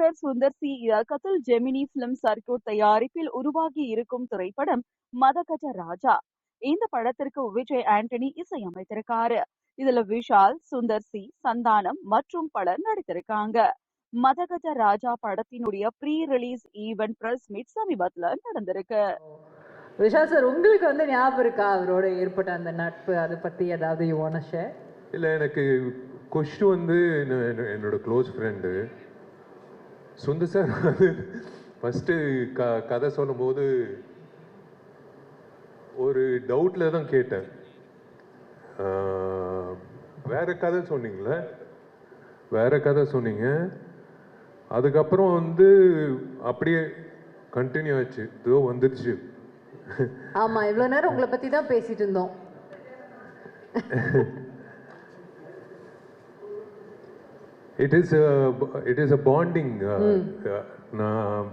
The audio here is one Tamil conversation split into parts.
இயக்குனர் சுந்தர் சி இயக்கத்தில் ஜெமினி பிலிம் சர்க்கியூட் தயாரிப்பில் உருவாகி இருக்கும் திரைப்படம் மதகஜ ராஜா. இந்த படத்திற்கு விஜய் ஆண்டனி இசையமைத்திருக்காரு. இதுல விஷால் சுந்தர் சி சந்தானம் மற்றும் பலர் நடித்திருக்காங்க. மதகஜ ராஜா படத்தினுடைய pre release event press meet சமீபத்துல நடந்திருக்கு. விஷால் சார் உங்களுக்கு வந்து ஞாபகம் இருக்கா? அவரோட ஏற்பட்ட அந்த நட்பு அதை பத்தி ஏதாவது யூ வாண்ட் ஷேர் இல்லை எனக்கு கொஷு வந்து என்ன- என்ன- என்னோட close friend Sundar sir first க கதை சொல்லும்போது ஒரு டவுட்டில் தான் கேட்டேன். வேற கதை சொன்னீங்களே? வேற கதை சொன்னீங்க. அதுக்கப்புறம் வந்து அப்படியே கண்டினியூ ஆச்சு. இதோ வந்துடுச்சு ஆமா இவ்வளவு நேரம் உங்களை பத்தி தான் பேசிட்டு இருந்தோம். It is a it is a bonding. Uh, uh, na-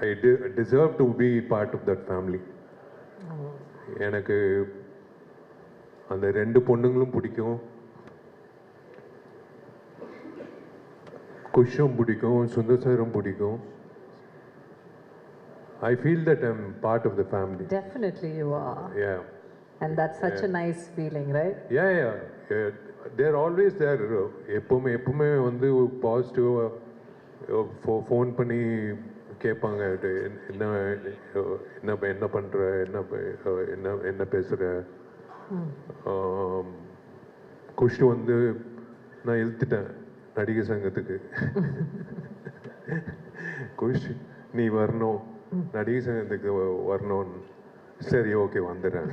I de- deserve to be part of that family. எனக்கு அந்த ரெண்டு பொண்ணுங்களும் பிடிக்கும். குஷும் பிடிக்கும் சுந்தர் சாரும் பிடிக்கும். I feel that I'm part of the family definitely you are ya and that's such a nice feeling right ya ya there always there எப்பவுமே எப்பவுமே வந்து பாசிட்டிவாக ஃபோன் பண்ணி கேட்பாங்க. என்ன என்ன என்ன பண்ணுற என்ன என்ன என்ன பேசுகிற குஷ் வந்து நான் இழுத்துட்டேன் நடிகை சங்கத்துக்கு. குஷ் நீ வரணும். நடிகை சங்கத்துக்கு வரணும்னு. சரி ஓகே வந்துடுறேன்.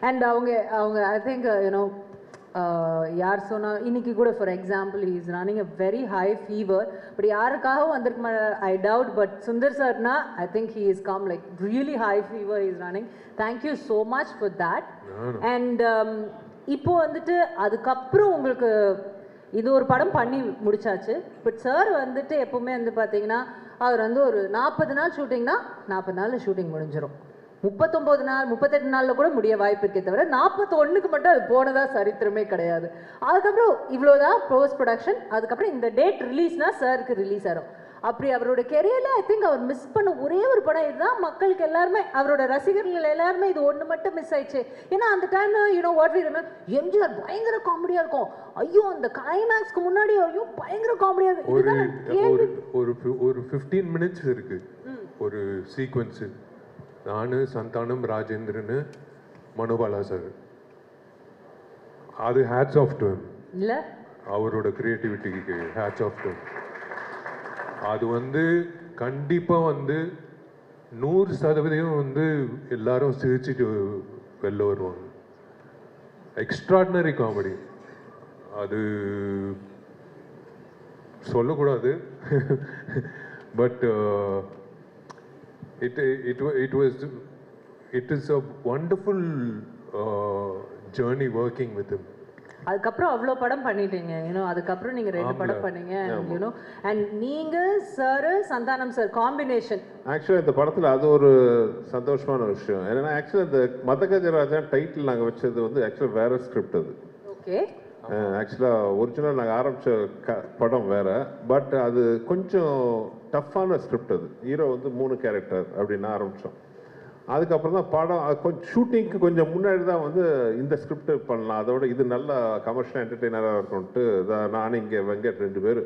அண்ட் அவங்க அவங்க ஐ திங்க் யூனோ யார் சொன்னா இன்னைக்கு கூட for example is running a very high fever but யாருக்காகவும் வந்திருக்க ஐ டவுட் பட் சுந்தர் சார்னா I think he is come like really high fever is running thank you so much for that and இப்போ வந்துட்டு அதுக்கப்புறம் உங்களுக்கு இது ஒரு படம் பண்ணி முடிச்சாச்சு. பட் சார் வந்துட்டு எப்பவுமே வந்து பார்த்தீங்கன்னா அவர் வந்து ஒரு நாற்பது நாள் ஷூட்டிங்னா நாற்பது நாளில் ஷூட்டிங் முடிஞ்சிடும் முப்பத்தொம்போது நாள் முப்பத்தெட்டு நாளில் கூட முடிய வாய்ப்பு இருக்கே தவிர நாற்பத்தொன்னுக்கு மட்டும் அது போனதா சரித்திரமே கிடையாது. அதுக்கப்புறம் இவ்வளோதான் போஸ்ட் ப்ரொடக்ஷன் அதுக்கப்புறம் இந்த டேட் ரிலீஸ்னா சாருக்கு ரிலீஸ் ஆகும் அப்படி அவரோட கெரியரில் ஐ திங்க் அவர் மிஸ் பண்ண ஒரே ஒரு படம் இதுதான். மக்களுக்கு எல்லாருமே அவரோட ரசிகர்கள் எல்லாருமே இது ஒன்று மட்டும் மிஸ் ஆயிடுச்சு. ஏன்னா அந்த டைம்ல யூனோ வாட் எம்ஜிஆர் பயங்கர காமெடியா இருக்கும். ஐயோ அந்த கிளைமேக்ஸ்க்கு முன்னாடி ஐயோ பயங்கர காமெடியா இருக்கும். ஒரு ஒரு ஃபிஃப்டீன் மினிட்ஸ் இருக்கு. ஒரு சீக்வன்ஸு நானு சந்தானம் ராஜேந்திரனு மனுபாலா சார் அது ஹேட்ஸ் ஆஃப் டு இல்லை. அவரோட கிரியேட்டிவிட்டிக்கு ஹேட்ஸ் ஆஃப் டு அது வந்து கண்டிப்பா வந்து நூறு சதவீதம் வந்து எல்லாரும் சிரிச்சுட்டு வெளில வருவாங்க. எக்ஸ்ட்ராடினரி காமெடி அது சொல்லக்கூடாது. But it it it was it is a wonderful journey working with him. அதுக்கப்புறம் அவ்வளோ படம் பண்ணிட்டீங்க யூனோ அதுக்கப்புறம் நீங்க ரெண்டு படம் பண்ணீங்க யூனோ அண்ட் நீங்க சார் சந்தானம் சார் காம்பினேஷன் ஆக்சுவலாக இந்த படத்தில் அது ஒரு சந்தோஷமான விஷயம். ஏன்னா ஆக்சுவலாக இந்த மதகஜராஜா டைட்டில் நாங்கள் வச்சது வந்து ஆக்சுவலாக வேற ஸ்கிரிப்ட் அது. ஓகே ஆக்சுவலாக ஒரிஜினல் நாங்கள் ஆரம்பித்த க படம் வேற. பட் அது கொஞ்சம் டஃப்பான ஸ்கிரிப்ட் அது. ஹீரோ வந்து மூணு கேரக்டர் அப்படின்னு ஆரம்பித்தோம் அதுக்கப்புறம் தான் படம் அது கொஞ்சம் ஷூட்டிங்க்கு கொஞ்சம் முன்னாடி தான் வந்து இந்த ஸ்கிரிப்ட் பண்ணலாம். அதோட இது நல்ல கமர்ஷியல் என்டர்டெய்னராக இருக்கும்ட்டு தான் நானும் இங்கே வெங்கட் ரெண்டு பேர்.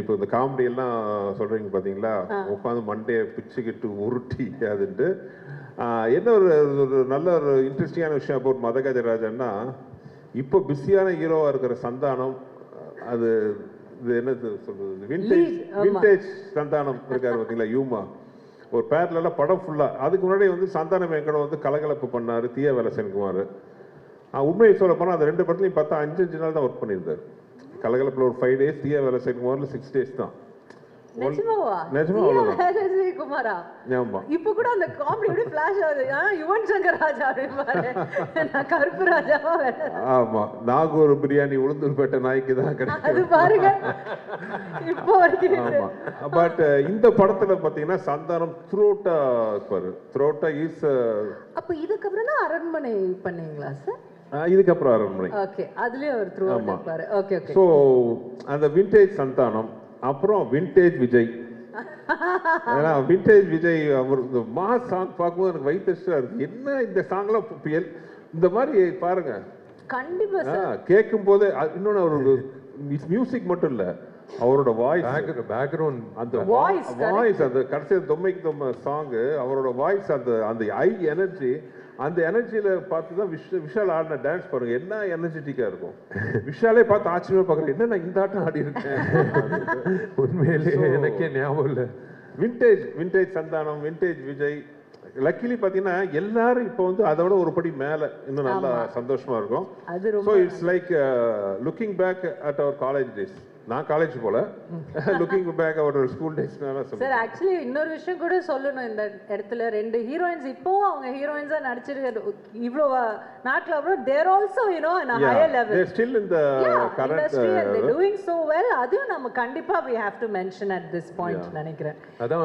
இப்போ இந்த காமெடி எல்லாம் சொல்றீங்க பாத்தீங்களா? உட்காந்து மண்டையை பிச்சுக்கிட்டு உருட்டி அதுன்ட்டு. என்ன ஒரு ஒரு நல்ல ஒரு இன்ட்ரெஸ்டிங்கான விஷயம் அபவுட் மதகஜராஜன்னா இப்போ பிஸியான ஹீரோவா இருக்கிற சந்தானம் அது இது என்னது சொல்றது? விண்டேஜ். விண்டேஜ் சந்தானம் இருக்காரு பார்த்தீங்களா யூமா ஒரு பேர்ல படம் ஃபுல்லா அதுக்கு முன்னாடி வந்து சந்தானம் எங்கட வந்து கலகலப்பு பண்ணாரு தீய வேலை சென்குமார் உண்மையை சொல்ல போனா அந்த ரெண்டு படத்துலையும் பார்த்தா அஞ்சு அஞ்சு நாள் தான் ஒர்க் பண்ணியிருந்தாரு. கலகலப்புல ஒரு ஃபைவ் டேஸ் தீய வேலை சென்குமார்ல சிக்ஸ் டேஸ் தான். நிஜமாவா? நிஜமா அவ்வளவுதான். குமாரா? ஆமா இப்போ கூட அந்த காமெடி அப்படியே ஃபிளாஷ் ஆகுது. யுவன் சங்கர் ராஜா அப்படின்னு நான் கருப்பு ராஜாவா ஆமா. நாகூர் பிரியாணி உளுந்தூர்பேட்டை நாய்க்கு தான் அது கிடைக்கும் பாருங்க. இப்போ வரைக்கும் ஆமா. பட் இந்த படத்துல பாத்தீங்கன்னா சந்தானம் த்ரோட்டா இருப்பாரு த்ரோட்டா இஸ் அப்ப இதுக்கப்புறம் தான் அரண்மனை பண்ணீங்களா சார்? இதுக்கப்புறம் அரண்மனை. ஓகே. அதுலயும் அவர் த்ரூ ஆமா. Okay okay. ஸோ அந்த விண்டேஜ் சந்தானம் அப்புறம் விண்டேஜ் விஜய். ஏன்னா விண்டேஜ் விஜய் அவர் இந்த மாஸ் சாங் பார்க்கும்போது எனக்கு வயிற்றுச்சா இருக்கு. என்ன இந்த சாங்லாம் இந்த மாதிரி பாருங்க. கண்டிப்பா சார். கேட்கும் போது இன்னொன்று அவரோட மியூசிக் மட்டும் இல்ல. அவரோட வாய்ஸ் பேக்ரவுண்ட் அந்த Voice, வாய்ஸ் அந்த கடைசி தொம்மைக்கு தொம்ம சாங் அவரோட வாய்ஸ் அந்த அந்த ஐ எனர்ஜி அந்த எனர்ஜியில பார்த்து தான் விஷ விஷால் ஆடின டான்ஸ் பாருங்க. என்ன எனர்ஜெட்டிக்கா இருக்கும்? விஷாலே பார்த்து ஆச்சரியமா பார்க்குறேன் என்ன நான் இந்த ஆட்டம் ஆடி இருக்கேன் உண்மையிலேயே எனக்கே ஞாபகம் இல்லை. Vintage vintage Santhanam vintage Vijay. Luckily பார்த்தீங்கன்னா எல்லாரும் இப்போ வந்து அதோட ஒரு படி மேல இன்னும் நல்லா சந்தோஷமா இருக்கும். So it's like looking back at our college days நான் காலேஜ் போல. லுக்கிங் பேக் அவர் ஸ்கூல் டேஸ்னால சார் ஆக்சுவலி இன்னொரு விஷயம் கூட சொல்லணும் இந்த இடத்துல. ரெண்டு ஹீரோயின்ஸ் இப்போவும் அவங்க ஹீரோயின்ஸா நடிச்சிருக்க இவ்வளோ நாட்டில் அப்புறம் there also you know a higher level industry uh, and they doing so well அதையும் நம்ம கண்டிப்பா we have to mention at this point நினைக்கிறேன். அதான்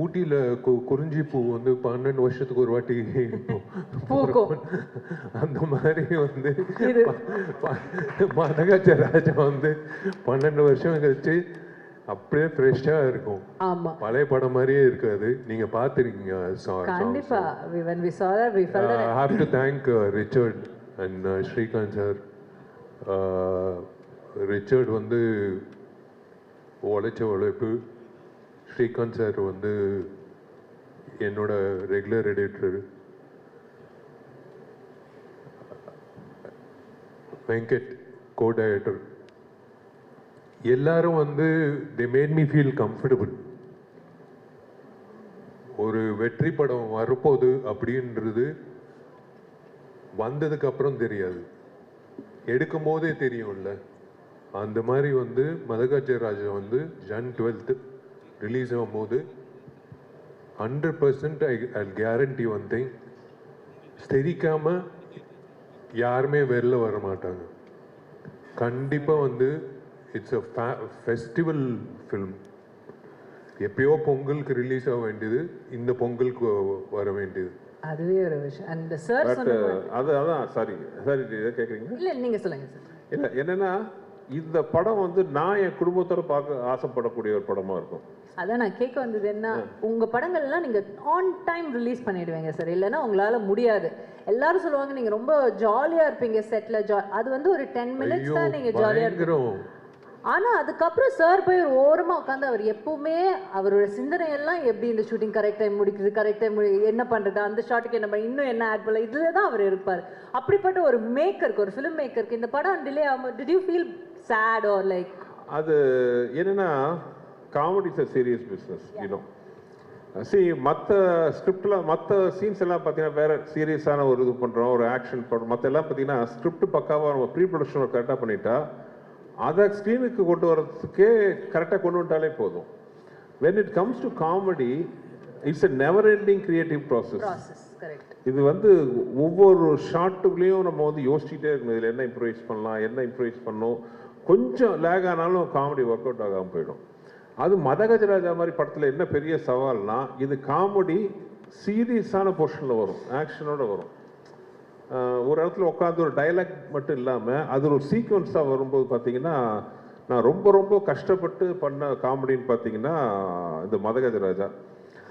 ஊட்டியில கு- குறிஞ்சி பூ வந்து பன்னெண்டு வருஷத்துக்கு ஒரு வாட்டி பூக்கும். அந்த மாதிரி வந்து மதகஜ ராஜா வந்து பன்னெண்டு வருஷம் கழிச்சு அப்படியே ஃப்ரெஷ்ஷா இருக்கும். ஆமா. பழைய படம் மாதிரியே இருக்காது. நீங்க பார்த்துருக்கீங்க கண்டிப்பா. We when we saw that we felt that. I have to thank Richard and Srikanth sir Richard வந்து உழைச்ச உழைப்பு. ஸ்ரீகாந்த் சார் வந்து என்னோட regular editor Venkat co director எல்லாரும் வந்து the made me feel comfortable ஒரு வெற்றி படம் வரப்போகுது அப்படின்றது வந்ததுக்கப்புறம் தெரியாது. எடுக்கும் போதே தெரியும்ல. அந்த மாதிரி வந்து மதகாஜ ராஜா வந்து ஜன் டுவெல்த்து ரிலீஸ் ஆகும்போது hundred percent I I guarantee one thing யாருமே வெளில வர மாட்டாங்க. கண்டிப்பாக வந்து இட்ஸ் அ ஃபெஸ்டிவல் ஃபில்ம் எப்பயோ பொங்கலுக்கு ரிலீஸ் ஆக வேண்டியது இந்த பொங்கலுக்கு வர வேண்டியது. அதுவே ஒரு விஷயம். அண்ட் சார் அது அதான் சாரி சாரி இதை கேட்குறீங்க இல்ல நீங்க சொல்லுங்க சார் இல்லை என்னன்னா இந்த படம் வந்து நான் என் குடும்பத்தோட பார்க்க ஆசைப்படக்கூடிய ஒரு படமா இருக்கும். அதான் நான் கேட்க வந்தது என்ன உங்க படங்கள்லாம் நீங்க ஆன் டைம் ரிலீஸ் பண்ணிடுவீங்க சார் இல்லைன்னா உங்களால முடியாது. எல்லாரும் சொல்லுவாங்க நீங்க ரொம்ப ஜாலியா இருப்பீங்க செட்ல ஜா அது வந்து ஒரு டென் மினிட்ஸ் தான் நீங்க ஜாலியா இருப்பீங்க. பயங்கரம் ஆனா அதுக்கப்புறம் சார் போய் ஒரு ஓரமா உட்காந்து அவர் எப்பவுமே அவரோட சிந்தனை எல்லாம் எப்படி இந்த ஷூட்டிங் கரெக்ட் டைம் முடிக்குது கரெக்ட் டைம் என்ன பண்றது அந்த ஷாட்டுக்கு என்ன இன்னும் என்ன ஆட் பண்ணல இதுல தான் அவர் இருப்பார். அப்படிப்பட்ட ஒரு மேக்கருக்கு ஒரு ஃபிலிம் மேக்கருக்கு இந்த படம் டிலே ஆகும் did you feel sad or like அது என்னன்னா comedy is serious business you know C மற்ற ஸ்கிரிப்டில் மற்ற சீன்ஸ் எல்லாம் பார்த்தீங்கன்னா வேற சீரியஸான ஒரு இது பண்ணுறோம் ஒரு ஆக்ஷன் படம் மற்ற எல்லாம் பார்த்தீங்கன்னா ஸ்கிரிப்ட் பக்காவாக நம்ம ப்ரீ ப்ரொடக்ஷன் கரெக்டாக பண்ணிட்டா அதை ஸ்க்ரீனுக்கு கொண்டு வரதுக்கே கரெக்டாக கொண்டு வந்துட்டாலே போதும். When it comes to comedy it's a never ending creative process இது வந்து ஒவ்வொரு ஷாட்டுக்குள்ளேயும் நம்ம வந்து யோசிச்சுட்டே இருக்கணும். இதில் என்ன இம்ப்ரூவைஸ் பண்ணலாம் என்ன இம்ப்ரூவைஸ் பண்ணணும். கொஞ்சம் லேக் ஆனாலும் காமெடி ஒர்க் அவுட் ஆகாமல் போயிடும். அது மதகஜராஜா மாதிரி படத்தில் என்ன பெரிய சவால்னா இது காமெடி சீரியஸான போர்ஷனில் வரும் ஆக்ஷனோட வரும். ஒரு இடத்துல உட்காந்து ஒரு டைலாக் மட்டும் இல்லாமல் அது ஒரு சீக்வன்ஸாக வரும்போது பார்த்தீங்கன்னா நான் ரொம்ப ரொம்ப கஷ்டப்பட்டு பண்ண காமெடின்னு பார்த்தீங்கன்னா இந்த மதகஜராஜா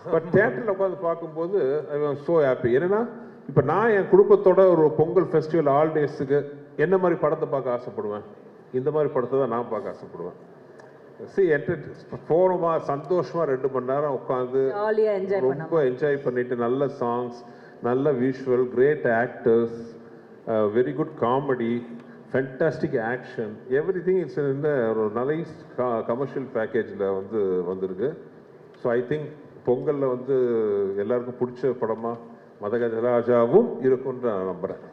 பட் தேட்டரில் உட்காந்து பார்க்கும்போது ஐ வாஸ் ஸோ ஹாப்பி என்னன்னா இப்போ நான் என் குடும்பத்தோட ஒரு பொங்கல் ஃபெஸ்டிவல் ஆல் டேஸுக்கு என்ன மாதிரி படத்தை பார்க்க ஆசைப்படுவேன்? இந்த மாதிரி படத்தை தான் நான் பார்க்க ஆசைப்படுவேன். சி என்டர் போனோமா சந்தோஷமா ரெண்டு மணி நேரம் உட்காந்து ரொம்ப என்ஜாய் பண்ணிட்டு நல்ல சாங்ஸ் நல்ல visual great actors very good comedy fantastic action everything it's இந்த ஒரு நைஸ் கமர்ஷியல் பேக்கேஜில் வந்து வந்திருக்கு. ஸோ ஐ திங்க் பொங்கலில் வந்து எல்லாருக்கும் பிடிச்ச படமாக மதகஜராஜாவும் இருக்கும்னு நான் நம்புகிறேன்